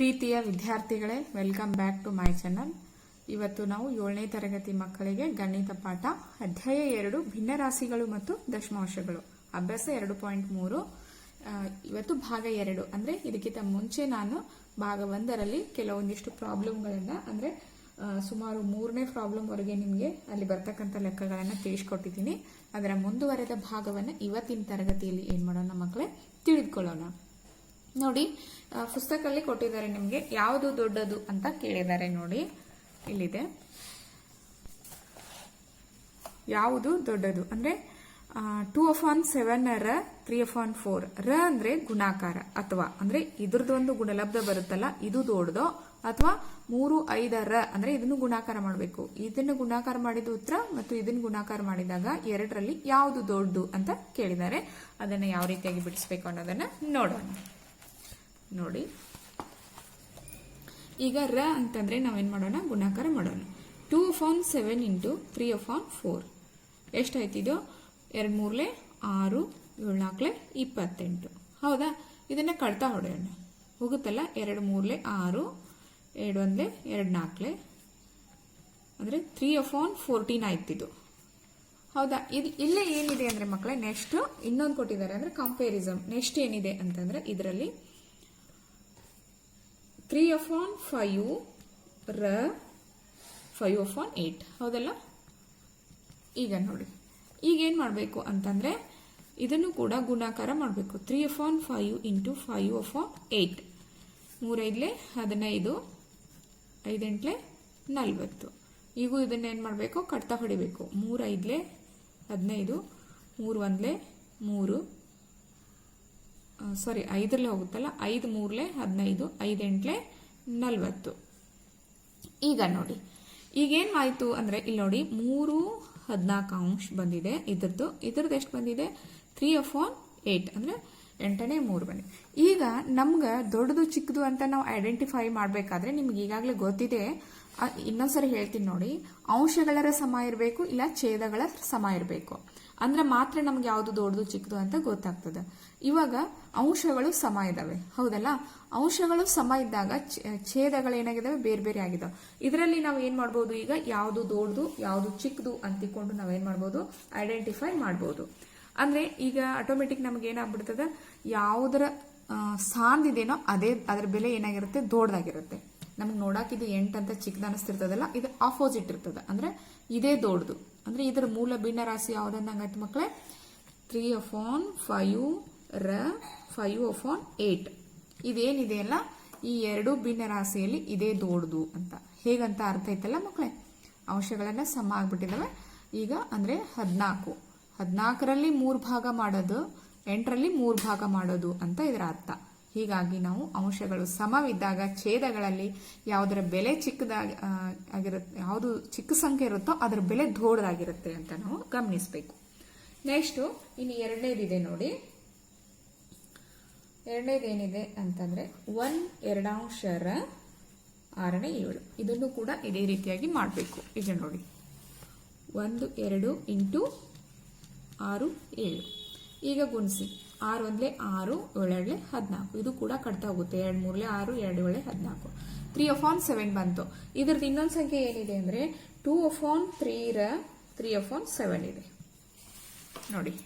ಪ್ರೀತಿಯ ವಿದ್ಯಾರ್ಥಿಗಳೇ welcome back to my channel ಇವತ್ತು ನಾವು ಏಳನೇ ತರಗತಿ ಮಕ್ಕಳಿಗೆ ಗಣಿತ ಪಾಠ, ಅಧ್ಯಾಯ ಎರಡು, ಭಿನ್ನರಾಶಿಗಳು ಮತ್ತು ದಶಮಾಂಶಗಳು. ಅಭ್ಯಾಸ ಎರಡು ಪಾಯಿಂಟ್ ಮೂರು ಇವತ್ತು ಭಾಗ ಎರಡು. ಅಂದ್ರೆ ಇದಕ್ಕಿಂತ ಮುಂಚೆ ನಾನು ಭಾಗ ಒಂದರಲ್ಲಿ ಕೆಲವೊಂದಿಷ್ಟು ಪ್ರಾಬ್ಲಮ್ಗಳನ್ನ ಅಂದ್ರೆ ಸುಮಾರು ಮೂರನೇ ಪ್ರಾಬ್ಲಮ್ ವರೆಗೆ ನಿಮಗೆ ಅಲ್ಲಿ ಬರ್ತಕ್ಕಂಥ ಲೆಕ್ಕಗಳನ್ನ ತಿಳಿಸ್ಕೊಟ್ಟಿದ್ದೀನಿ. ಅದರ ಮುಂದುವರೆದ ಭಾಗವನ್ನ ಇವತ್ತಿನ ತರಗತಿಯಲ್ಲಿ ಏನ್ ಮಾಡೋಣ ಮಕ್ಕಳೇ, ತಿಳಿದುಕೊಳ್ಳೋಣ. ನೋಡಿ ಪುಸ್ತಕದಲ್ಲಿ ಕೊಟ್ಟಿದ್ದಾರೆ ನಿಮಗೆ ಯಾವುದು ದೊಡ್ಡದು ಅಂತ ಕೇಳಿದ್ದಾರೆ ನೋಡಿ. ಇಲ್ಲಿದೆ. ಯಾವುದು ದೊಡ್ಡದು? ಅಂದ್ರೆ ಟೂ ಆಫ್ ಆನ್ ಸೆವೆನ್ ರ ತ್ರೀ ಆಫ್ ಆನ್ ಫೋರ್ ರ ಅಂದ್ರೆ ಗುಣಾಕಾರ ಅಥವಾ, ಅಂದ್ರೆ ಇದ್ರದ್ದು ಒಂದು ಗುಣಲಬ್ಧ ಬರುತ್ತಲ್ಲ, ಇದು ದೊಡ್ಡದೋ ಅಥವಾ ಮೂರು ರ ಅಂದ್ರೆ ಇದನ್ನು ಗುಣಾಕಾರ ಮಾಡಬೇಕು. ಇದನ್ನು ಗುಣಾಕಾರ ಮಾಡಿದ ಉತ್ತರ ಮತ್ತು ಇದನ್ನು ಗುಣಾಕಾರ ಮಾಡಿದಾಗ ಎರಡರಲ್ಲಿ ಯಾವುದು ದೊಡ್ಡದು ಅಂತ ಕೇಳಿದ್ದಾರೆ. ಅದನ್ನ ಯಾವ ರೀತಿಯಾಗಿ ಬಿಡಿಸ್ಬೇಕು ಅನ್ನೋದನ್ನ ನೋಡೋಣ. ನೋಡಿ. ಈಗ ರ ಅಂತಂದ್ರೆ ನಾವೇನು ಮಾಡೋಣ? ಗುಣಾಕಾರ ಮಾಡೋಣ. Two upon seven into three upon four ಎಷ್ಟಾಯ್ತಿದು ಎರಡು ಮೂರಲೆ ಆರು, ಏಳು ನಾಲ್ಕಲೆ ಇಪ್ಪತ್ತೆಂಟು. ಹೌದಾ? ಇದನ್ನ ಕಳ್ತಾ ಹೊಡೆಯೋಣ. ಹೋಗುತ್ತಲ್ಲ? ಎರಡು ಮೂರಲೆ ಆರು ಎರಡು ಒಂದ್ಲೆ ಎರಡು ನಾಲ್ಕಲೆ ಅಂದರೆ ತ್ರೀ ಆಫ್ ಆನ್ ಫೋರ್ಟೀನ್ ಆಯ್ತಿದು ಹೌದಾ? ಇದು ಇಲ್ಲೇ ಏನಿದೆ ಅಂದ್ರೆ ಮಕ್ಕಳೇ ನೆಕ್ಸ್ಟ್ ಇನ್ನೊಂದು ಕೊಟ್ಟಿದ್ದಾರೆ ಅಂದ್ರೆ ಕಂಪೇರಿಸಮ್ ನೆಕ್ಸ್ಟ್ ಏನಿದೆ ಅಂತಂದ್ರೆ ಇದರಲ್ಲಿ ತ್ರೀ ಆಫ್ ಆನ್ ಫೈವ್ ರ ಫೈವ್ ಆಫ್ ಆನ್ ಏಟ್. ಹೌದಲ್ಲ? ಈಗ ನೋಡಿ. ಈಗ ಏನು ಮಾಡಬೇಕು ಅಂತಂದರೆ ಇದನ್ನು ಕೂಡ ಗುಣಾಕಾರ ಮಾಡಬೇಕು. Three upon five into five upon eight. ಮೂರೈದಲೆ, ಹದಿನೈದು, ಐದೆಂಟ್ಲೆ, ನಲ್ವತ್ತು. ಈಗೂ ಇದನ್ನೇನು ಮಾಡಬೇಕು? ಕಟ್ತಾ ಹೊಡಿಬೇಕು ಮೂರೈದಲೆ, ಹದಿನೈದು, ಮೂರು ಒಂದಲೆ, ಮೂರು ಸಾರಿ ಐದರಲ್ಲೇ ಹೋಗುತ್ತಲ್ಲ, ಐದು ಮೂರಲೆ ಹದಿನೈದು, ಐದೆಂಟ್ಲೆ ನಲವತ್ತು. ಈಗ ನೋಡಿ ಈಗೇನಾಯಿತು ಅಂದ್ರೆ ಇಲ್ಲಿ ನೋಡಿ, ಮೂರು ಹದಿನಾಲ್ಕು ಅಂಶ ಬಂದಿದೆ ಇದ್ರದ್ದು. ಇದ್ರದ್ದು ಎಷ್ಟು ಬಂದಿದೆ? ತ್ರೀ ಆಫ್ ಆನ್ ಏಟ್ ಅಂದ್ರೆ ಎಂಟನೇ ಮೂರು ಬಂದಿದೆ. ಈಗ ನಮ್ಗೆ ದೊಡ್ಡದು ಚಿಕ್ಕದು ಅಂತ ನಾವು ಐಡೆಂಟಿಫೈ ಮಾಡಬೇಕಾದ್ರೆ ನಿಮ್ಗೆ ಈಗಾಗಲೇ ಗೊತ್ತಿದೆ. ಇನ್ನೊಂದ್ಸರಿ ಹೇಳ್ತೀನಿ ನೋಡಿ ಅಂಶಗಳರ ಸಮ ಇರಬೇಕು, ಇಲ್ಲ ಛೇದಗಳ ಸಮ ಇರಬೇಕು. ಅಂದ್ರೆ ಮಾತ್ರ ನಮ್ಗೆ ಯಾವುದು ದೊಡ್ಡದು ಚಿಕ್ಕದು ಅಂತ ಗೊತ್ತಾಗ್ತದೆ. ಇವಾಗ ಅಂಶಗಳು ಸಮ ಇದಾವೆ. ಹೌದಲ್ಲ? ಅಂಶಗಳು ಸಮ ಇದ್ದಾಗ ಛೇದಗಳು ಏನಾಗಿದಾವೆ ಬೇರೆ ಬೇರೆ ಆಗಿದಾವೆ. ಇದರಲ್ಲಿ ನಾವು ಏನ್ ಮಾಡ್ಬೋದು? ಈಗ ಯಾವುದು ದೊಡ್ಡದು, ಯಾವುದು ಚಿಕ್ಕದು ಅಂತಿಕೊಂಡು ನಾವೇನ್ ಮಾಡ್ಬೋದು? ಐಡೆಂಟಿಫೈ ಮಾಡ್ಬೋದು. ಅಂದ್ರೆ ಈಗ ಆಟೋಮೆಟಿಕ್ ನಮ್ಗೆ ಏನಾಗ್ಬಿಡ್ತದೆ? ಯಾವುದರ ಸಾಂದಿದೇನೋ ಅದೇ, ಅದ್ರ ಬೆಲೆ ಏನಾಗಿರುತ್ತೆ? ದೊಡ್ಡದಾಗಿರುತ್ತೆ. ನಮ್ಗೆ ನೋಡಕ್ ಇದು ಎಂಟು ಅಂತ ಚಿಕ್ಕದ ಅನಿಸ್ತಿರ್ತದಲ್ಲ? ಇದು ಆಪೋಸಿಟ್ ಇರ್ತದೆ. ಅಂದ್ರೆ ಇದೇ ದೊಡ್ಡದು. ಅಂದ್ರೆ ಇದರ ಮೂಲ ಭಿನ್ನ ರಾಶಿ ಯಾವ್ದಂದಂಗಾಯ್ತು ಮಕ್ಕಳೇ ತ್ರೀ ಅಫ್ ಆನ್ ಫೈವ್ ರ ಫೈವ್ ಅಫ್ ಆನ್ ಏಟ್ ಇದೇನಿದೆಯಲ್ಲ ಈ ಎರಡು ಭಿನ್ನ ರಾಶಿಯಲ್ಲಿ ಇದೇ ದೊಡ್ಡದು ಅಂತ. ಹೇಗಂತ ಅರ್ಥ ಐತಲ್ಲ ಮಕ್ಕಳೇ ಅಂಶಗಳನ್ನ ಸಮ ಆಗ್ಬಿಟ್ಟಿದಾವೆ. ಈಗ ಅಂದ್ರೆ ಹದಿನಾಲ್ಕು. ಹದಿನಾಲ್ಕರಲ್ಲಿ ಮೂರು ಭಾಗ ಮಾಡೋದು, ಎಂಟರಲ್ಲಿ ಮೂರು ಭಾಗ ಮಾಡೋದು ಅಂತ ಇದರ ಅರ್ಥ. ಹೀಗಾಗಿ ನಾವು ಅಂಶಗಳು ಸಮವಿದ್ದಾಗ ಛೇದಗಳಲ್ಲಿ ಯಾವುದರ ಬೆಲೆ ಚಿಕ್ಕದಾಗಿ ಆಗಿರುತ್ತೆ, ಯಾವುದು ಚಿಕ್ಕ ಸಂಖ್ಯೆ ಇರುತ್ತೋ ಅದರ ಬೆಲೆ ದೊಡ್ಡದಾಗಿರುತ್ತೆ ಅಂತ ನಾವು ಗಮನಿಸಬೇಕು. ನೆಕ್ಸ್ಟ್ ಇನ್ನು ಎರಡನೇದಿದೆ ನೋಡಿ. ಎರಡನೇದು ಏನಿದೆ ಅಂತಂದ್ರೆ ಒನ್ ಎರಡಾಂಶರ ಆರನೇ ಏಳು. ಇದನ್ನು ಕೂಡ ಇದೇ ರೀತಿಯಾಗಿ ಮಾಡಬೇಕು. ಈಗ ನೋಡಿ. ಒಂದು, ಎರಡು ಇಂಟು ಆರು, ಏಳು. ಈಗ ಗುಣಿಸಿ. ಆರು ಒಂದ್ಲೆ ಆರು ಏಳೆರಡ್ಲೆ ಹದಿನಾಲ್ಕು. ಇದು ಕೂಡ ಕಟ್ತಾ ಹೋಗುತ್ತೆ. ಎರಡು ಮೂರ್ಲೆ ಆರು, ಎರಡು ಏಳೆ ಹದಿನಾಲ್ಕು. ತ್ರೀ ಆಫ್ ಆನ್ ಸೆವೆನ್ ಬಂತು. ಇದ್ರದ್ದು ಇನ್ನೊಂದು ಸಂಖ್ಯೆ ಏನಿದೆ ಅಂದ್ರೆ ಟೂ ಆಫ್ ಆನ್ ತ್ರೀ ರ ತ್ರೀ ಆಫ್ ಆನ್ ಸೆವೆನ್ ಇದೆ. ನೋಡಿ.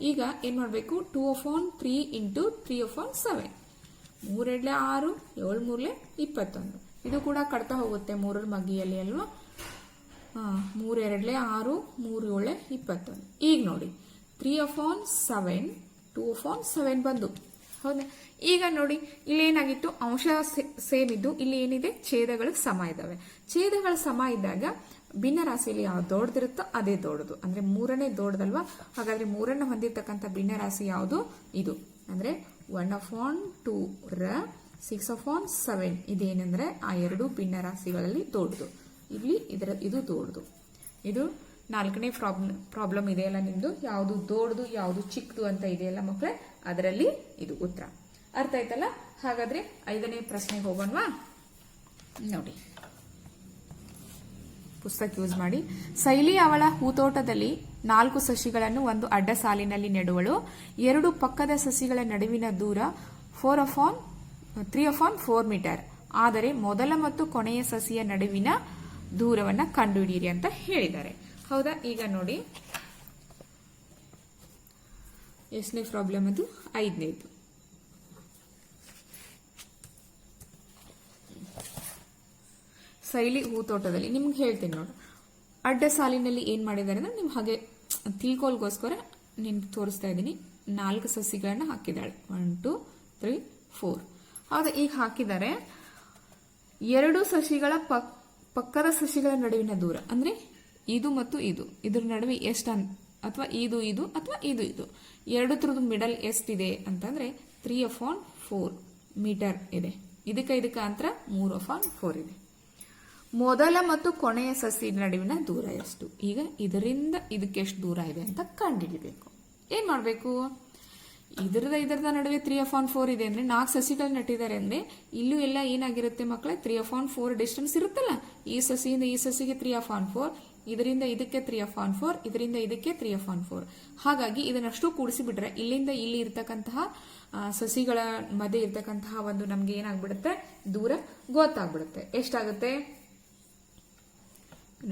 ಈಗ ಏನ್ ಮಾಡಬೇಕು? Two upon three into three upon seven ಮೂರೆಡ್ಲೆ ಆರು, ಏಳು ಮೂರ್ಲೆ ಇಪ್ಪತ್ತೊಂದು. ಇದು ಕೂಡ ಕಟ್ತಾ ಹೋಗುತ್ತೆ ಮೂರರ ಮಗ್ಗಿಯಲ್ಲಿ ಅಲ್ವಾ? ಹಾ, ಮೂರು ಎರಡ್ಲೆ ಆರು, ಮೂರು, ಏಳೆ ಇಪ್ಪತ್ತೊಂದು. ಈಗ ನೋಡಿ. Three upon seven two on seven ಬಂದು. ಹೌದಾ? ಈಗ ನೋಡಿ ಇಲ್ಲಿ ಏನಾಗಿತ್ತು ಅಂಶ ಸೇಮ್ ಇದ್ದು, ಇಲ್ಲಿ ಏನಿದೆ? ಛೇದಗಳು ಸಮ ಇದ್ದಾವೆ. ಛೇದಗಳು ಸಮ ಇದ್ದಾಗ ಭಿನ್ನ ರಾಶಿಯಲ್ಲಿ ಯಾವ್ದು ದೊಡ್ಡದಿರುತ್ತೋ ಅದೇ ದೊಡ್ಡದು. ಅಂದ್ರೆ ಮೂರನೇ ದೊಡ್ಡದಲ್ವಾ? ಹಾಗಾದ್ರೆ ಮೂರನ್ನ ಹೊಂದಿರತಕ್ಕಂಥ ಭಿನ್ನ ರಾಶಿ ಯಾವುದು? ಇದು. ಅಂದ್ರೆ ಒನ್ ಆಫ್ ಆನ್ ಟೂ ರ ಸಿಕ್ಸ್ ಆಫ್ ಆನ್ ಸೆವೆನ್ ಇದೇನೆಂದ್ರೆ ಆ ಎರಡು ಭಿನ್ನ ರಾಶಿಗಳಲ್ಲಿ ದೊಡ್ಡದು. ಇಲ್ಲಿ ಇದರ, ಇದು ದೊಡ್ಡದು. ಇದು ನಾಲ್ಕನೇ ಪ್ರಾಬ್ಲಮ್ ಪ್ರಾಬ್ಲಮ್ ಇದೆಯಲ್ಲ ನಿಮ್ದು? ಯಾವುದು ದೊಡ್ಡದು ಯಾವುದು ಚಿಕ್ಕದು ಅಂತ ಇದೆಯಲ್ಲ ಮಕ್ಕಳೇ ಅದರಲ್ಲಿ ಇದು ಉತ್ತರ. ಅರ್ಥ ಆಯ್ತಲ್ಲ? ಹಾಗಾದ್ರೆ ಐದನೇ ಪ್ರಶ್ನೆಗೆ ಹೋಗೋಣವಾ? ನೋಡಿ. ಪುಸ್ತಕ ಯೂಸ್ ಮಾಡಿ. ಶೈಲಿ ಅವಳ ಹೂತೋಟದಲ್ಲಿ ನಾಲ್ಕು ಸಸಿಗಳನ್ನು ಒಂದು ಅಡ್ಡ ಸಾಲಿನಲ್ಲಿ ನೆಡುವಳು. ಎರಡು ಪಕ್ಕದ ಸಸಿಗಳ ನಡುವಿನ ದೂರ four upon three upon four metre ಆದರೆ ಮೊದಲ ಮತ್ತು ಕೊನೆಯ ಸಸಿಯ ನಡುವಿನ ದೂರವನ್ನ ಕಂಡುಹಿಡಿಯಿರಿ ಅಂತ ಹೇಳಿದ್ದಾರೆ. ಹೌದಾ? ಈಗ ನೋಡಿ. ಎಷ್ಟನೇ ಪ್ರಾಬ್ಲಮ್ ಅದು? ಐದನೇದು. ಶೈಲಿ ಹೂತೋಟದಲ್ಲಿ ನಿಮ್ಗೆ ಹೇಳ್ತೀನಿ ನೋಡಿ. ಅಡ್ಡ ಸಾಲಿನಲ್ಲಿ ಏನು ಮಾಡಿದ್ದಾರೆ ಅಂದ್ರೆ ನೀವು ಹಾಗೆ ತಿಳ್ಕೊಳ್ಗೋಸ್ಕರ ನಿಮ್ಗೆ ತೋರಿಸ್ತಾ ಇದ್ದೀನಿ. ನಾಲ್ಕು ಸಸಿಗಳನ್ನ ಹಾಕಿದ್ದಾಳೆ. ಒನ್ ಟು ತ್ರೀ ಫೋರ್ ಹೌದಾ ಈಗ ಹಾಕಿದ್ದಾರೆ ಎರಡು ಸಸಿಗಳ ಪಕ್ ಪಕ್ಕದ ಸಸಿಗಳ ನಡುವಿನ ದೂರ. ಅಂದ್ರೆ ಇದು ಮತ್ತು ಇದು. ಇದ್ರ ನಡುವೆ ಎಷ್ಟು ಅನ್ ಅಥವಾ ಇದು ಇದು ಅಥವಾ ಇದು ಇದು. ಎರಡು ಥರದ್ದು ಮಿಡಲ್ ಎಷ್ಟಿದೆ ಅಂತಂದ್ರೆ three upon four metre ಇದೆ. ಇದಕ್ಕೆ ಇದಕ್ಕೆ ಅಂತರ ಮೂರು ಅಫ್ ಆನ್ ಫೋರ್ ಇದೆ. ಮೊದಲ ಮತ್ತು ಕೊನೆಯ ಸಸಿ ನಡುವಿನ ದೂರ ಎಷ್ಟು? ಈಗ ಇದರಿಂದ ಇದಕ್ಕೆ ಎಷ್ಟು ದೂರ ಇದೆ ಅಂತ ಕಂಡುಹಿಡಿಬೇಕು. ಏನ್ ಮಾಡಬೇಕು? ಇದರದ ಇದರದ ನಡುವೆ ತ್ರೀ ಅಫ್ ಆನ್ ಫೋರ್ ಇದೆ ಅಂದ್ರೆ ನಾಲ್ಕು ಸಸಿಗಳು ನೆಟ್ಟಿದ್ದಾರೆ ಅಂದ್ರೆ ಇಲ್ಲೂ ಎಲ್ಲ ಏನಾಗಿರುತ್ತೆ ಮಕ್ಕಳೇ three upon four distance ಇರುತ್ತಲ್ಲ? ಈ ಸಸಿಯಿಂದ ಈ ಸಸಿಗೆ ತ್ರೀ ಅಫ್ ಆನ್ ಫೋರ್ ಇದರಿಂದ ಇದಕ್ಕೆ ತ್ರೀ ಅಫ್ ಆನ್ ಫೋರ್ ಇದರಿಂದ ಇದಕ್ಕೆ ತ್ರೀ ಅಫ್ ಆನ್ ಫೋರ್ ಹಾಗಾಗಿ ಇದನ್ನಷ್ಟು ಕೂಡಿಸಿಬಿಟ್ರೆ ಇಲ್ಲಿಂದ ಇಲ್ಲಿ ಇರ್ತಕ್ಕಂತಹ ಸಸಿಗಳ ಮಧ್ಯೆ ಇರ್ತಕ್ಕಂತಹ ಒಂದು ನಮ್ಗೆ ಏನಾಗ್ಬಿಡುತ್ತೆ? ದೂರ ಗೊತ್ತಾಗ್ಬಿಡುತ್ತೆ ಎಷ್ಟಾಗುತ್ತೆ?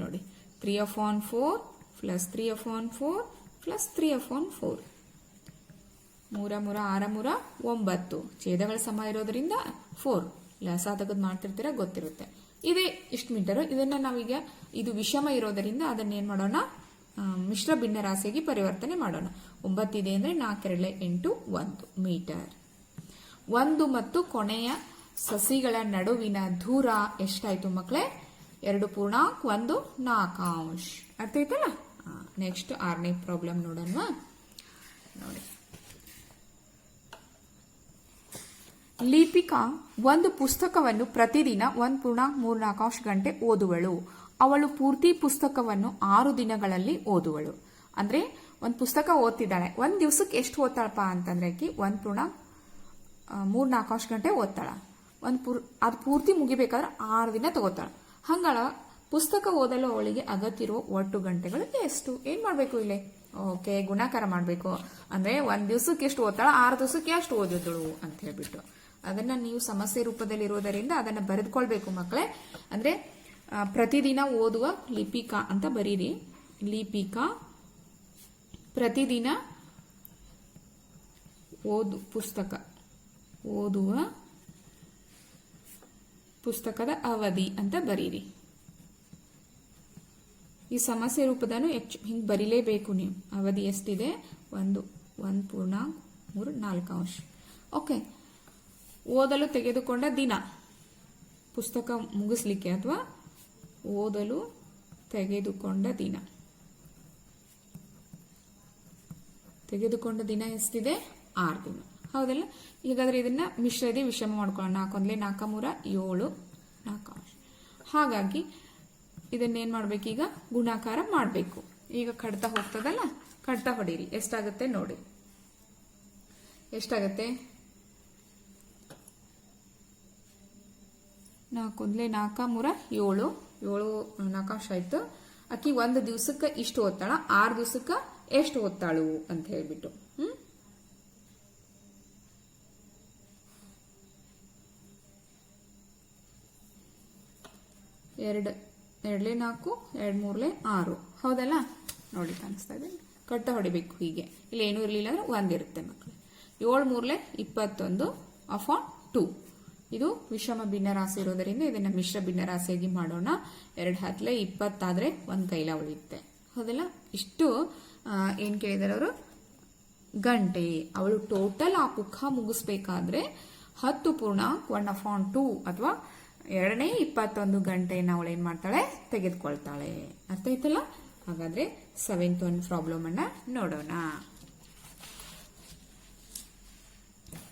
ನೋಡಿ three upon four plus three upon four plus three upon four ಮೂರ ಮೂರ, ಆರ, ಮೂರ, ಒಂಬತ್ತು. ಛೇದಗಳ ಸಮ ಇರೋದ್ರಿಂದ ಫೋರ್ ಲಸ ತೆಗೆದು ಮಾಡ್ತಿರ್ತೀರ? ಗೊತ್ತಿರುತ್ತೆ. ಇದೇ ಇಷ್ಟು ಮೀಟರ್. ಇದನ್ನ ನಾವೀಗ ಇದು ವಿಷಮ ಇರೋದರಿಂದ ಅದನ್ನ ಏನ್ ಮಾಡೋಣ? ಮಿಶ್ರ ಭಿನ್ನ ರಾಶಿಯಾಗಿ ಪರಿವರ್ತನೆ ಮಾಡೋಣ. ಒಂಬತ್ತಿದೆ ಅಂದ್ರೆ ನಾಲ್ಕೆರಳೆ ಎಂಟು, ಒಂದು ಮೀಟರ್. ಒಂದು ಮತ್ತು ಕೊನೆಯ ಸಸಿಗಳ ನಡುವಿನ ದೂರ ಎಷ್ಟಾಯ್ತು ಮಕ್ಕಳೇ ಎರಡು ಪೂರ್ಣಾಂಕ್ ಒಂದು ನಾಲ್ಕಾಂಶ. ಅರ್ಥ ಆಯ್ತಲ್ಲ ನೆಕ್ಸ್ಟ್ ಆರನೇ ಪ್ರಾಬ್ಲಮ್ ನೋಡೋಣ ನೋಡಿ. ಲಿಪಿಕಾ ಒಂದು ಪುಸ್ತಕವನ್ನು ಪ್ರತಿದಿನ ಒಂದು ಪೂರ್ಣಾಂಕ ಮೂರ್ನಾಲ್ಕಾಂಶ ಗಂಟೆ ಓದುವಳು. ಅವಳು ಪೂರ್ತಿ ಪುಸ್ತಕವನ್ನು ಆರು ದಿನಗಳಲ್ಲಿ ಓದುವಳು. ಅಂದ್ರೆ ಒಂದು ಪುಸ್ತಕ ಓದ್ತಿದ್ದಾಳೆ. ಒಂದ್ ದಿವಸಕ್ಕೆ ಎಷ್ಟು ಓದ್ತಾಳಪ್ಪ ಅಂತಂದ್ರೆ ಒಂದ್ ಪೂರ್ಣಾಂಕ್ ಮೂರ್ ನಾಲ್ಕಾಂಶ ಗಂಟೆ ಓದ್ತಾಳ. ಒಂದು ಪೂರ್, ಅದು ಪೂರ್ತಿ ಮುಗಿಬೇಕಾದ್ರೆ ಆರು ದಿನ ತಗೋತಾಳ. ಹಂಗಳ ಪುಸ್ತಕ ಓದಲು ಅವಳಿಗೆ ಅಗತ್ಯ ಇರುವ ಒಟ್ಟು ಗಂಟೆಗಳು ಎಷ್ಟು? ಏನ್ ಮಾಡ್ಬೇಕು ಇಲ್ಲಿ? ಓಕೆ, ಗುಣಾಕಾರ ಮಾಡ್ಬೇಕು. ಅಂದ್ರೆ ಒಂದ್ ದಿವ್ಸಕ್ಕೆ ಎಷ್ಟು ಓದ್ತಾಳ? ಆರು ದಿವಸಕ್ಕೆ ಎಷ್ಟು ಓದಿದಳು? ಅಂತ ಹೇಳ್ಬಿಟ್ಟು. ಅದನ್ನ ನೀವು ಸಮಸ್ಯೆ ರೂಪದಲ್ಲಿ ಇರೋದರಿಂದ ಅದನ್ನ ಬರೆದುಕೊಳ್ಬೇಕು ಮಕ್ಕಳೇ. ಅಂದ್ರೆ ಪ್ರತಿದಿನ ಓದುವ ಲಿಪಿಕಾ ಅಂತ ಬರೀರಿ. ಲಿಪಿಕಾ ಪ್ರತಿದಿನ ಓದು ಪುಸ್ತಕ. ಓದುವ ಪುಸ್ತಕದ ಅವಧಿ ಅಂತ ಬರೀರಿ. ಈ ಸಮಸ್ಯೆ ರೂಪದನು ಹೆಚ್ಚು ಹಿಂಗೆ ಬರೀಲೇಬೇಕು ನೀವು. ಅವಧಿ ಎಷ್ಟಿದೆ? ಒಂದು ಒಂದು ಪೂರ್ಣ ಮೂರು, ನಾಲ್ಕು ಅಂಶ. ಓಕೆ. ಓದಲು ತೆಗೆದುಕೊಂಡ ದಿನ. ಪುಸ್ತಕ ಮುಗಿಸ್ಲಿಕ್ಕೆ ಅಥವಾ ಓದಲು ತೆಗೆದುಕೊಂಡ ದಿನ. ತೆಗೆದುಕೊಂಡ ದಿನ ಎಷ್ಟಿದೆ? ಆರು ದಿನ. ಹೌದಲ್ಲ? ಹೀಗಾದ್ರೆ ಇದನ್ನ ಮಿಶ್ರದಿ ವಿಷಮ ಮಾಡ್ಕೊಳ್ಳೋಣ. ನಾಲ್ಕೊಂದ್ಲೆ ನಾಲ್ಕ ಮೂರ ಏಳು. ನಾಲ್ಕು ಹಾಗಾಗಿ ಇದನ್ನೇನ್ ಈಗ? ಗುಣಾಕಾರ ಮಾಡಬೇಕು. ಈಗ ಕಡ್ತಾ ಹೋಗ್ತದಲ್ಲ? ಕಡ್ತಾ ಹೊಡೀರಿ. ಎಷ್ಟಾಗುತ್ತೆ ನೋಡಿ. ಎಷ್ಟಾಗತ್ತೆ? ನಾಲ್ಕೊಂದ್ಲೆ ನಾಲ್ಕ ಮೂರ ಏಳು. ಏಳು ನಾಲ್ಕಾಂಶ ಆಯ್ತು ಅಕ್ಕಿ ಒಂದು ದಿವ್ಸಕ್ಕೆ ಇಷ್ಟು ಓದ್ತಾಳ, ಆರು ದಿವ್ಸಕ್ಕೆ ಎಷ್ಟು ಓದ್ತಾಳು ಅಂತ ಹೇಳ್ಬಿಟ್ಟು. ಹ್ಞೂ ಎರಡು, ಎರಡ್ಲೆ ನಾಲ್ಕು, ಎರಡು ಮೂರ್ಲೆ ಆರು. ಹೌದಲ್ಲ? ನೋಡಿ ಕಾಣಿಸ್ತಾ ಇದೆ. ಕಟ್ಟ ಹೊಡಿಬೇಕು ಹೀಗೆ. ಇಲ್ಲಿ ಏನೂ ಇರಲಿಲ್ಲ ಅಂದ್ರೆ ಒಂದಿರುತ್ತೆ ಮಕ್ಕಳು ಏಳು ಮೂರ್ಲೆ ಇಪ್ಪತ್ತೊಂದು ಅಫಾನ್ ಟೂ. ಇದು ವಿಷಮ ಭಿನ್ನರಾಶಿ ಇರೋದರಿಂದ ಇದನ್ನ ಮಿಶ್ರ ಭಿನ್ನರಾಶಿಯಾಗಿ ಮಾಡೋಣ. ಎರಡು ಹತ್ತಲೆ ಇಪ್ಪತ್ತಾದ್ರೆ ಒಂದು ಕೈಲ ಉಳಿಯುತ್ತೆ. ಹೌದಲ್ಲ? ಇಷ್ಟು ಏನು ಕೇಳಿದಾರೆ ಅವರು? ಗಂಟೆ. ಅವಳು ಟೋಟಲ್ ಆ ಪುಖ ಮುಗಿಸ್ಬೇಕಾದ್ರೆ ಹತ್ತು ಪೂರ್ಣಾಂಕ್ ಒನ್ ಅಫಾನ್ ಟೂ ಅಥವಾ ಎರಡನೇ ಇಪ್ಪತ್ತೊಂದು ಗಂಟೆನ ಅವಳು ಏನ್ ಮಾಡ್ತಾಳೆ? ತೆಗೆದುಕೊಳ್ತಾಳೆ. ಅರ್ಥ ಆಯ್ತಲ್ಲ? ಹಾಗಾದ್ರೆ ಸೆವೆಂತ್ ಒನ್ ಪ್ರಾಬ್ಲಮ್ ಅನ್ನ ನೋಡೋಣ.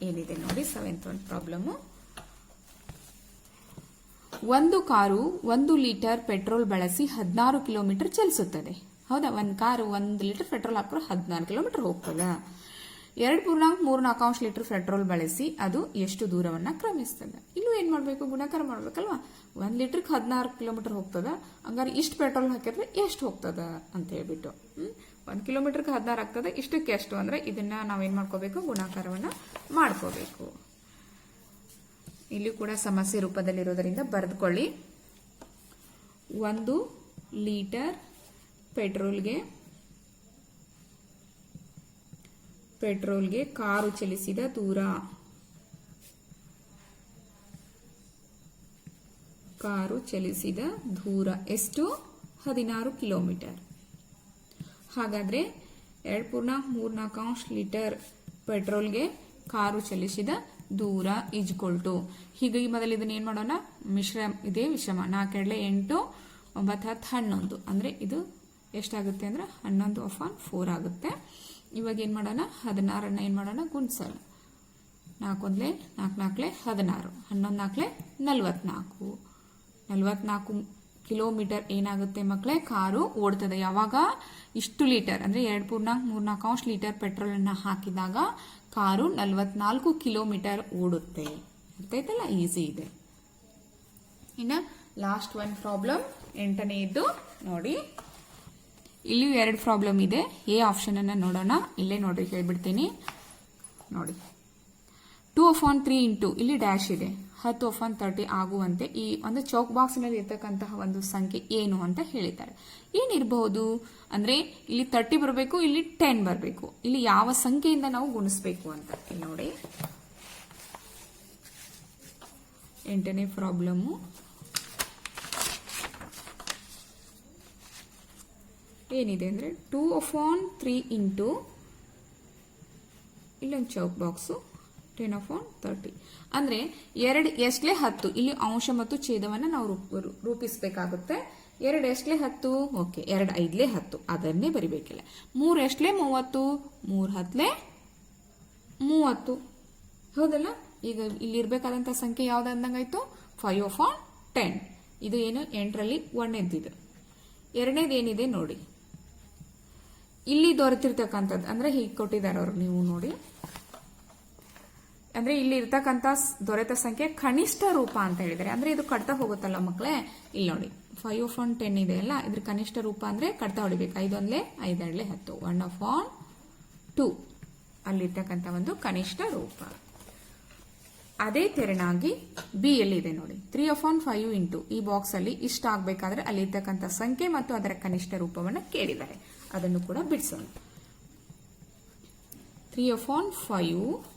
ಏನಿದೆ ನೋಡಿ ಸೆವೆಂತ್ ಒನ್ ಪ್ರಾಬ್ಲಮ್ ಒಂದು ಕಾರು ಒಂದು ಲೀಟರ್ ಪೆಟ್ರೋಲ್ ಬಳಸಿ ಹದಿನಾರು ಕಿಲೋಮೀಟರ್ ಚಲಿಸುತ್ತದೆ. ಹೌದಾ? ಒಂದು ಕಾರು ಒಂದು ಲೀಟರ್ ಪೆಟ್ರೋಲ್ ಹಾಕಿದ್ರೆ ಹದಿನಾರು ಕಿಲೋಮೀಟರ್ ಹೋಗ್ತದ? ಎರಡು ಪೂರ್ಣಾಂಕ ಮೂರು ನಾಲ್ಕಾಂಶ ಲೀಟರ್ ಪೆಟ್ರೋಲ್ ಬಳಸಿ ಅದು ಎಷ್ಟು ದೂರವನ್ನ ಕ್ರಮಿಸ್ತದೆ. ಇಲ್ಲೂ ಏನ್ ಮಾಡ್ಬೇಕು? ಗುಣಾಕಾರ ಮಾಡ್ಬೇಕಲ್ವಾ? ಒಂದ್ ಲೀಟರ್ ಹದಿನಾರು ಕಿಲೋಮೀಟರ್ ಹೋಗ್ತದ? ಹಂಗಾರೆ ಇಷ್ಟು ಪೆಟ್ರೋಲ್ ಹಾಕಿದ್ರೆ ಎಷ್ಟು ಹೋಗ್ತದ ಅಂತ ಹೇಳ್ಬಿಟ್ಟು, ಹ್ಮ್? ಒಂದ್ ಕಿಲೋಮೀಟರ್ಗೆ ಹದಿನಾರು ಆಗ್ತದೆ. ಇಷ್ಟಕ್ಕೆ ಎಷ್ಟು ಅಂದ್ರೆ ಇದನ್ನ ನಾವೇನ್ ಮಾಡ್ಕೋಬೇಕು? ಗುಣಾಕಾರವನ್ನ ಮಾಡ್ಕೋಬೇಕು. ಇಲ್ಲಿ ಕೂಡ ಸಮಸ್ಯೆ ರೂಪದಲ್ಲಿರೋದರಿಂದ ಬರೆದುಕೊಳ್ಳಿ. ಒಂದು ಲೀಟರ್ ಪೆಟ್ರೋಲ್ಗೆ ಪೆಟ್ರೋಲ್ಗೆ ಕಾರು ಚಲಿಸಿದ ದೂರ. ಕಾರು ಚಲಿಸಿದ ದೂರ ಎಷ್ಟು? ಹದಿನಾರು ಕಿಲೋಮೀಟರ್. ಹಾಗಾದ್ರೆ ಎರಡು ಪೂರ್ಣ ಮೂರ್ನಾಲ್ಕು ಲೀಟರ್ ಪೆಟ್ರೋಲ್ಗೆ ಕಾರು ಚಲಿಸಿದ ದೂರ ಈಜ್ಕೊಲ್ ಟು ಹೀಗಾಗಿ ಮೊದಲು ಇದನ್ನ ಏನು ಮಾಡೋಣ? ಮಿಶ್ರ ಇದೇ ವಿಷಮ ನಾಲ್ಕೆರಡ್ಲೆ ಎಂಟು, ಒಂಬತ್ತು, ಹತ್ತು, ಹನ್ನೊಂದು. ಅಂದರೆ ಇದು ಎಷ್ಟಾಗುತ್ತೆ ಅಂದ್ರೆ ಹನ್ನೊಂದು ಆಫ್ ಆನ್ ಫೋರ್ ಆಗುತ್ತೆ. ಇವಾಗ ಏನು ಮಾಡೋಣ? ಹದಿನಾರನ್ನ ಏನು ಮಾಡೋಣ? ಗುಣಿಸೋಣ. ನಾಲ್ಕೊಂದ್ಲೆ ನಾಲ್ಕು ನಾಲ್ಕಲೆ ಹದಿನಾರು. ಹನ್ನೊಂದು ನಾಲ್ಕಲೆ ನಲ್ವತ್ನಾಲ್ಕು. ನಲ್ವತ್ನಾಲ್ಕು ಕಿಲೋಮೀಟರ್ ಏನಾಗುತ್ತೆ ಮಕ್ಕಳೇ ಕಾರು ಓಡ್ತದೆ. ಯಾವಾಗ? ಇಷ್ಟು ಲೀಟರ್, ಅಂದರೆ ಎರಡು ಪೂರ್ನಾಲ್ಕು ಮೂರ್ನಾಲ್ಕು ಅಂಶ ಲೀಟರ್ ಪೆಟ್ರೋಲನ್ನು ಹಾಕಿದಾಗ ಕಾರು ನಲ್ವತ್ನಾಲ್ಕು ಕಿಲೋಮೀಟರ್ ಓಡುತ್ತೆ. ಅರ್ಥಾಯ್ತಲ್ಲ ಈಸಿ ಇದೆ. ಇನ್ನು ಲಾಸ್ಟ್ ಒನ್ ಪ್ರಾಬ್ಲಮ್ ಎಂಟನೆಯದ್ದು ನೋಡಿ. ಇಲ್ಲಿಯೂ ಎರಡು ಪ್ರಾಬ್ಲಮ್ ಇದೆ. ಎ ಆಪ್ಷನ್ ಅನ್ನು ನೋಡೋಣ. ಇಲ್ಲೇ ನೋಡ್ರಿ ಹೇಳ್ಬಿಡ್ತೀನಿ ನೋಡಿ. Two upon three into ಇಲ್ಲಿ ಡ್ಯಾಶ್ ಇದೆ. ಹತ್ತು ಆಫ್ ಆನ್ ತರ್ಟಿ ಆಗುವಂತೆ ಈ ಒಂದು ಚೌಕ್ ಬಾಕ್ಸ್ನಲ್ಲಿ ಇರ್ತಕ್ಕಂತಹ ಒಂದು ಸಂಖ್ಯೆ ಏನು ಅಂತ ಹೇಳಿದ್ದಾರೆ. ಏನಿರಬಹುದು? ಅಂದ್ರೆ ಇಲ್ಲಿ ತರ್ಟಿ ಬರಬೇಕು, ಇಲ್ಲಿ ಟೆನ್ ಬರಬೇಕು. ಇಲ್ಲಿ ಯಾವ ಸಂಖ್ಯೆಯಿಂದ ನಾವು ಗುಣಿಸ್ಬೇಕು ಅಂತ ನೋಡಿ. ಎಂಟನೇ ಪ್ರಾಬ್ಲಮ್ಮು ಏನಿದೆ ಅಂದರೆ two upon three into ಇಲ್ಲೊಂದು ಚೌಕ್ box ten upon thirty ಅಂದರೆ ಎರಡು ಎಷ್ಟಲೇ ಹತ್ತು. ಇಲ್ಲಿ ಅಂಶ ಮತ್ತು ಛೇದವನ್ನು ನಾವು ರೂಪ- ರೂಪಿಸಬೇಕಾಗುತ್ತೆ. ಎರಡು ಎಷ್ಟಲೇ ಹತ್ತು ಓಕೆ ಎರಡು ಐದಲೇ ಹತ್ತು. ಅದನ್ನೇ ಬರಿಬೇಕಿಲ್ಲ. ಮೂರು ಎಷ್ಟಲೇ ಮೂವತ್ತು, ಮೂರು ಹತ್ತಲೇ ಮೂವತ್ತು. ಹೌದಲ್ಲ? ಈಗ ಇಲ್ಲಿ ಇರಬೇಕಾದಂಥ ಸಂಖ್ಯೆ ಯಾವ್ದು ಅಂದಂಗಾಯ್ತು? ಫೈವ್ ಆಫ್ ಆನ್ ಟೆನ್ ಇದು ಏನು? ಎಂಟರಲ್ಲಿ ಒಂದನೇದಿದು ಎರಡನೇದು ಏನಿದೆ ನೋಡಿ. ಇಲ್ಲಿ ದೊರೆತಿರ್ತಕ್ಕಂಥದ್ದು. ಅಂದ್ರೆ ಹೀಗೆ ಕೊಟ್ಟಿದ್ದಾರೆ ಅವರು ನೀವು ನೋಡಿ. ಅಂದ್ರೆ ಇಲ್ಲಿ ಇರ್ತಕ್ಕಂಥ ದೊರೆತ ಸಂಖ್ಯೆ ಕನಿಷ್ಠ ರೂಪ ಅಂತ ಹೇಳಿದ್ದಾರೆ. ಅಂದ್ರೆ ಇದು ಕಟ್ತಾ ಹೋಗುತ್ತಲ್ಲ ಮಕ್ಕಳೇ ಇಲ್ಲಿ ನೋಡಿ. ಫೈವ್ ಆಫ್ ಒನ್ ಟೆನ್ ಇದೆ ಅಲ್ಲ? ಇದ್ರ ಕನಿಷ್ಠ ರೂಪ ಅಂದ್ರೆ ಕಟ್ತಾ ಹೊಡಿಬೇಕು. ಐದೊಂದ್ಲೆ ಐದೆರಡ್ಲೆ ಹತ್ತು. ಒನ್ ಆಫ್ ಆನ್ ಟೂ ಅಲ್ಲಿರ್ತಕ್ಕಂಥ ಒಂದು ಕನಿಷ್ಠ ರೂಪ. ಅದೇ ತೆರನಾಗಿ ಬಿ ಎಲ್ಲಿದೆ ನೋಡಿ. Three upon five into ಈ ಬಾಕ್ಸ್ ಅಲ್ಲಿ ಇಷ್ಟ ಆಗ್ಬೇಕಾದ್ರೆ ಅಲ್ಲಿರ್ತಕ್ಕಂಥ ಸಂಖ್ಯೆ ಮತ್ತು ಅದರ ಕನಿಷ್ಠ ರೂಪವನ್ನು ಕೇಳಿದ್ದಾರೆ. ಅದನ್ನು ಕೂಡ ಬಿಡಿಸೋಣ. ತ್ರೀ ಆಫ್ ಆನ್ ಫೈವ್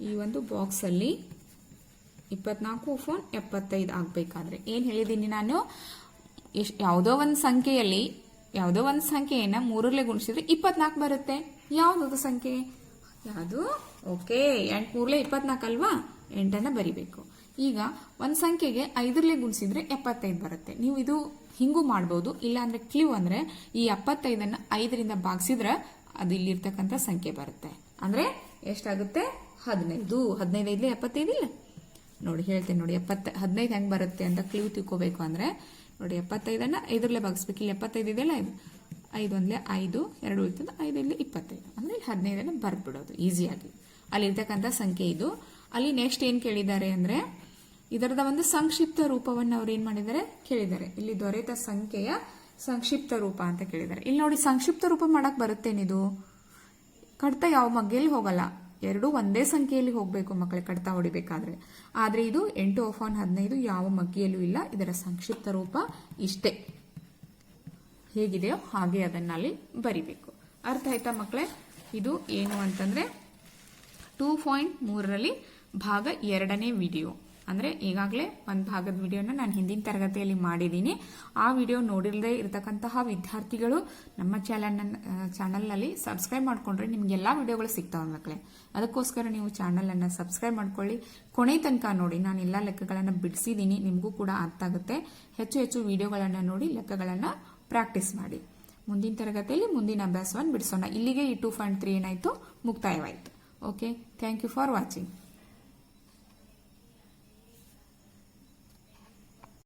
ಈ ಒಂದು ಬಾಕ್ಸ್ ಅಲ್ಲಿ ಇಪ್ಪತ್ನಾಲ್ಕು ಫೋನ್ ಎಪ್ಪತ್ತೈದು ಆಗಬೇಕಾದ್ರೆ. ಏನು ಹೇಳಿದ್ದೀನಿ ನಾನು? ಎಷ್ಟ್ ಯಾವುದೋ ಒಂದು ಸಂಖ್ಯೆಯಲ್ಲಿ, ಯಾವುದೋ ಒಂದು ಸಂಖ್ಯೆಯನ್ನು ಮೂರಲ್ಲೇ ಗುಣಿಸಿದ್ರೆ ಇಪ್ಪತ್ನಾಲ್ಕು ಬರುತ್ತೆ. ಯಾವುದದು ಸಂಖ್ಯೆ? ಯಾವುದು? ಓಕೆ ಎಂಟು ಮೂರಲೇ ಇಪ್ಪತ್ನಾಲ್ಕು ಅಲ್ವಾ? ಎಂಟನ್ನ ಬರಿಬೇಕು. ಈಗ ಒಂದು ಸಂಖ್ಯೆಗೆ ಐದರಲ್ಲೇ ಗುಣಿಸಿದ್ರೆ ಎಪ್ಪತ್ತೈದು ಬರುತ್ತೆ. ನೀವು ಇದು ಹಿಂಗೂ ಮಾಡ್ಬೋದು. ಇಲ್ಲ ಅಂದ್ರೆ ಕ್ಲೂ ಅಂದ್ರೆ ಈ ಎಪ್ಪತ್ತೈದನ್ನು ಐದರಿಂದ ಭಾಗಿಸಿದ್ರೆ ಅದು ಇಲ್ಲಿರ್ತಕ್ಕಂಥ ಸಂಖ್ಯೆ ಬರುತ್ತೆ. ಅಂದ್ರೆ ಎಷ್ಟಾಗುತ್ತೆ? ಹದಿನೈದು ಹದಿನೈದು ಐದ್ಲೆ ಎಪ್ಪತ್ತೈದು ಇಲ್ಲ ನೋಡಿ, ಹೇಳ್ತೇನೆ ನೋಡಿ, ಎಪ್ಪತ್ತ, ಹದಿನೈದು ಹೆಂಗೆ ಬರುತ್ತೆ ಅಂತ ಕ್ಲೂ ತಿಳ್ಕೋಬೇಕು ಅಂದರೆ, ನೋಡಿ, ಎಪ್ಪತ್ತೈದನ್ನು ಐದರಲ್ಲೇ ಭಾಗಿಸ್ಬೇಕು. ಇಲ್ಲಿ ಎಪ್ಪತ್ತೈದು ಇದೆಯಲ್ಲ ಐದು. ಐದು ಅಂದರೆ ಐದು, ಎರಡು ಉಳಿತದ ಐದು ಇಲ್ಲಿ ಇಪ್ಪತ್ತೈದು. ಅಂದರೆ ಇಲ್ಲಿ ಹದಿನೈದನ್ನು ಬರ್ಬಿಡೋದು ಈಸಿಯಾಗಿ ಅಲ್ಲಿ ಇರ್ತಕ್ಕಂಥ ಸಂಖ್ಯೆ ಇದು. ಅಲ್ಲಿ ನೆಕ್ಸ್ಟ್ ಏನು ಕೇಳಿದ್ದಾರೆ ಅಂದರೆ, ಇದರದ ಒಂದು ಸಂಕ್ಷಿಪ್ತ ರೂಪವನ್ನು ಅವ್ರು ಏನು ಮಾಡಿದ್ದಾರೆ? ಕೇಳಿದ್ದಾರೆ. ಇಲ್ಲಿ ದೊರೆತ ಸಂಖ್ಯೆಯ ಸಂಕ್ಷಿಪ್ತ ರೂಪ ಅಂತ ಕೇಳಿದ್ದಾರೆ. ಇಲ್ಲಿ ನೋಡಿ, ಸಂಕ್ಷಿಪ್ತ ರೂಪ ಮಾಡಕ್ಕೆ ಬರುತ್ತೇನಿದು? ಕಡ್ತ ಯಾವ ಮಗ್ಗೆಯಲ್ಲಿ ಹೋಗಲ್ಲ. ಎರಡು ಒಂದೇ ಸಂಖ್ಯೆಯಲ್ಲಿ ಹೋಗಬೇಕು ಮಕ್ಕಳಿಗೆ ಕಡ್ತಾ ಹೊಡಿಬೇಕಾದ್ರೆ. ಆದ್ರೆ ಇದು ಎಂಟು ಆನ್ ಹದಿನೈದು ಯಾವ ಮಗ್ಗಿಯಲ್ಲೂ ಇಲ್ಲ, ಇದರ ಸಂಕ್ಷಿಪ್ತ ರೂಪ ಇಷ್ಟೇ. ಹೇಗಿದೆಯೋ ಹಾಗೆ ಅದನ್ನ ಅಲ್ಲಿ ಬರಿಬೇಕು. ಅರ್ಥ ಆಯ್ತಾ ಮಕ್ಕಳೇ? ಇದು ಏನು ಅಂತಂದ್ರೆ ಟೂ ಪಾಯಿಂಟ್ ಮೂರರಲ್ಲಿ ಭಾಗ ಎರಡನೇ ವಿಡಿಯೋ ಅಂದರೆ ಈಗಾಗಲೇ ಒಂದು ಭಾಗದ ವಿಡಿಯೋನ ನಾನು ಹಿಂದಿನ ತರಗತಿಯಲ್ಲಿ ಮಾಡಿದ್ದೀನಿ ಆ ವಿಡಿಯೋ ನೋಡಿಲ್ಲದೆ ಇರತಕ್ಕಂತಹ ವಿದ್ಯಾರ್ಥಿಗಳು ನಮ್ಮ ಚಾನಲ್ ಚಾನಲ್ನಲ್ಲಿ ಸಬ್ಸ್ಕ್ರೈಬ್ ಮಾಡ್ಕೊಂಡ್ರೆ ನಿಮಗೆಲ್ಲ ವಿಡಿಯೋಗಳು ಸಿಗ್ತಾವೆ ಮಕ್ಕಳೇ ಅದಕ್ಕೋಸ್ಕರ ನೀವು ಚಾನಲನ್ನು ಸಬ್ಸ್ಕ್ರೈಬ್ ಮಾಡ್ಕೊಳ್ಳಿ. ಕೊನೆ ತನಕ ನೋಡಿ, ನಾನು ಎಲ್ಲ ಲೆಕ್ಕಗಳನ್ನು ಬಿಡಿಸಿದ್ದೀನಿ ನಿಮಗೂ ಕೂಡ ಅರ್ಥ ಆಗುತ್ತೆ. ಹೆಚ್ಚು ಹೆಚ್ಚು ವಿಡಿಯೋಗಳನ್ನು ನೋಡಿ, ಲೆಕ್ಕಗಳನ್ನು ಪ್ರಾಕ್ಟೀಸ್ ಮಾಡಿ. ಮುಂದಿನ ತರಗತಿಯಲ್ಲಿ ಮುಂದಿನ ಅಭ್ಯಾಸವನ್ನು ಬಿಡಿಸೋಣ. ಇಲ್ಲಿಗೆ ಈ ಟೂ ಪಾಯಿಂಟ್ ತ್ರೀ ಏನಾಯಿತು? ಮುಕ್ತಾಯವಾಯಿತು. Okay thank you for watching